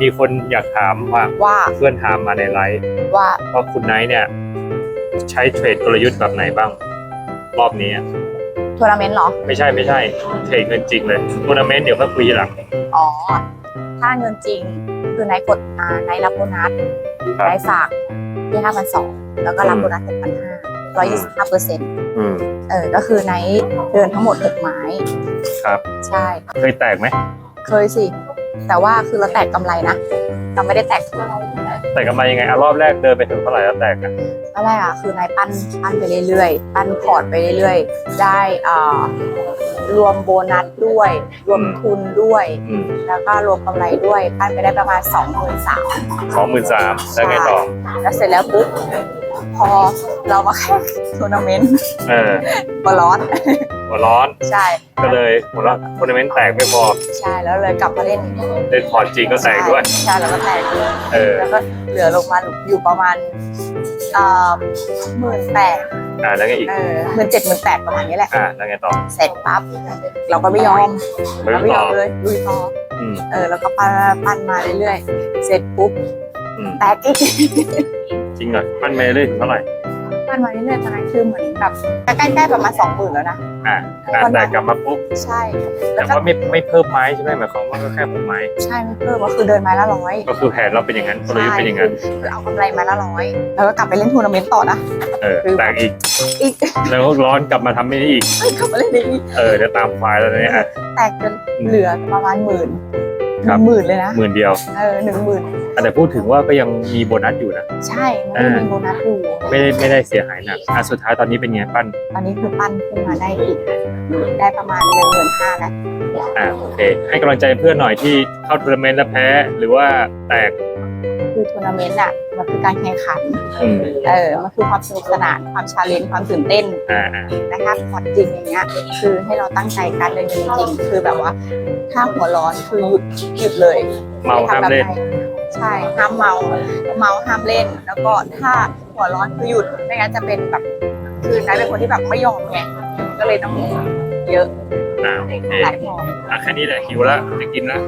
มีคนอยากถามว่าว่าเพื่อนถามมาในไลฟ์ว่าว่าคุณไนท์เนี่ยใช้เทรดกลยุทธ์แบบไหนบ้าง รอบนี้อะทัวร์นาเมนต์เหรอ ไม่ใช่ไม่ใช่เทรดเงินจริงเลยทัวร์นาเมนต์เดี๋ยวมาคุยทีหลัง อ๋อ ถ้าเงินจริงคือนายกดอ่านายรับโบนัสครับ นายฝากที่ห้าพันสองแล้วก็รับอืมโบนัสหกพันห้าร้อยยี่สิบห้าเปอร์เซ็นต์อืมเออ ก็คือนายเดินทั้งหมดหกไม้ ครับ ใช่ เคยแตกไหมเคยสิ แต่ว่าคือเราแตกกำไรนะเราไม่ได้แตกทุนแตกกันมายังไงอะรอบแรกเดินไปถึงเท่าไหร่แล้วแตกอะตอนแรกอะคือนายปั้นปั้นไปเรื่อยๆปั้นพอร์ตไปเรื่อยๆ ได้อ่ารวมโบนัสด้วย รวมทุนด้วยอืมแล้วก็รวมกำไรด้วยปั้นไปได้ประมาณ2 3 0 0 0สองหมื่นสามแล้วไงต่อแล้วเสร็จแล้วปุ๊บ พอเรามาแข่งทัวร์นาเมนต์เออบอลลอน หัวร้อน ใช่ ก็เลยหัวร้อนทัวร์นาเมนต์แตกไม่พอ ใช่แล้วเลยกลับมาเล่นเล่นพอร์ตจริงก็แตกด้วย ใช่แล้วก็แตกด้วยเออแล้วก็เหลือลงมาอยู่ประมาณหมื่นแปดอ่าแล้วไงอีกเออหมื่นเจ็ดหมื่นแปดประมาณนี้แหละอ่าแล้วไงต่อเสร็จปั๊บเราก็ไม่ยอมไปเราไม่ยต่ออมเลยลุยต่ออืมเออแล้วก็ปั้นปั้นมาเรื่อยๆเสร็จปุ๊บอืมแตกอีก จริงเหรอปั้นเมย์เลยถึงเท่าไหร่ปั้นมาเรื่อยๆตอนนั้นคือเหมือนแบบใกล้ๆประมาณสองหมื่นแล้วนะอ่าอ่าแตกกลับมาปุ๊บใช่แต่แล้วก็ว่าไม่ไม่เพิ่มไม้ใช่ไหมหมายความว่าก็แค่หกไม้ใช่ไม่เพิ่มก็คือเดินไม้ละร้อยก็คือแผนเราเป็นอย่างนั้นกลยุทธ์เป็นอย่างนั้นคือเอากำไรไม้ละร้อยแล้วก็กลับไปเล่นทัวร์นาเมนต์ต่อนะเออแตกอีกอีกแล้วก็ร้อนกลับมาทำไม่ได้อีกเอ้ยกลับมาเล่นอีกเออเดี๋ยวตามควายแล้วเนี่ยอะแตกจนเหลือประมาณหมื่น หครันึ่บงหมื่นเลยนะหมื่นเดียวเออหนึ่งหมื่นอะแต่พูดถึงว่าก็ยังมีโบนัสอยู่นะ ใช่มันก็มีโบนัสอยู่ไม่ได้ไม่ได้เสียหายหนักอะสุดท้ายตอนนี้เป็นไงปั้น ตอนนี้คือปั้นขึ้นมาได้อีกได้ประมาณหนึ่งหมื่นห้าแล้วอ่าโอเค ให้กำลังใจเพื่อนหน่อยที่เข้าทัวร์นาเมนต์แล้วแพ้หรือว่าแตก คือทัวร์นาเมนต์อะมันคือการแข่งขัน อืมเออ มันคือความสนุกสนานความชาเลนจ์ความตื่นเต้นอ่าอ่านะคะพอดจริงอย่างเงี้ย คือให้เราตั้งใจการเล่นจริงๆคือแบบว่า ถ้าหัวร้อนคือหยุดหยุดเลยเมาห้ามเล่น ใช่ห้ามเมา เมาห้ามเล่น แล้วก็ถ้าหัวร้อนคือหยุดไม่งั้นจะเป็นแบบคือนายเป็นคนที่แบบไม่ยอมไงก็เลยต้องเยอะอ่าโอเคหลายพอ อะแค่นี้แหละหิวแล้วจะกินแล้ว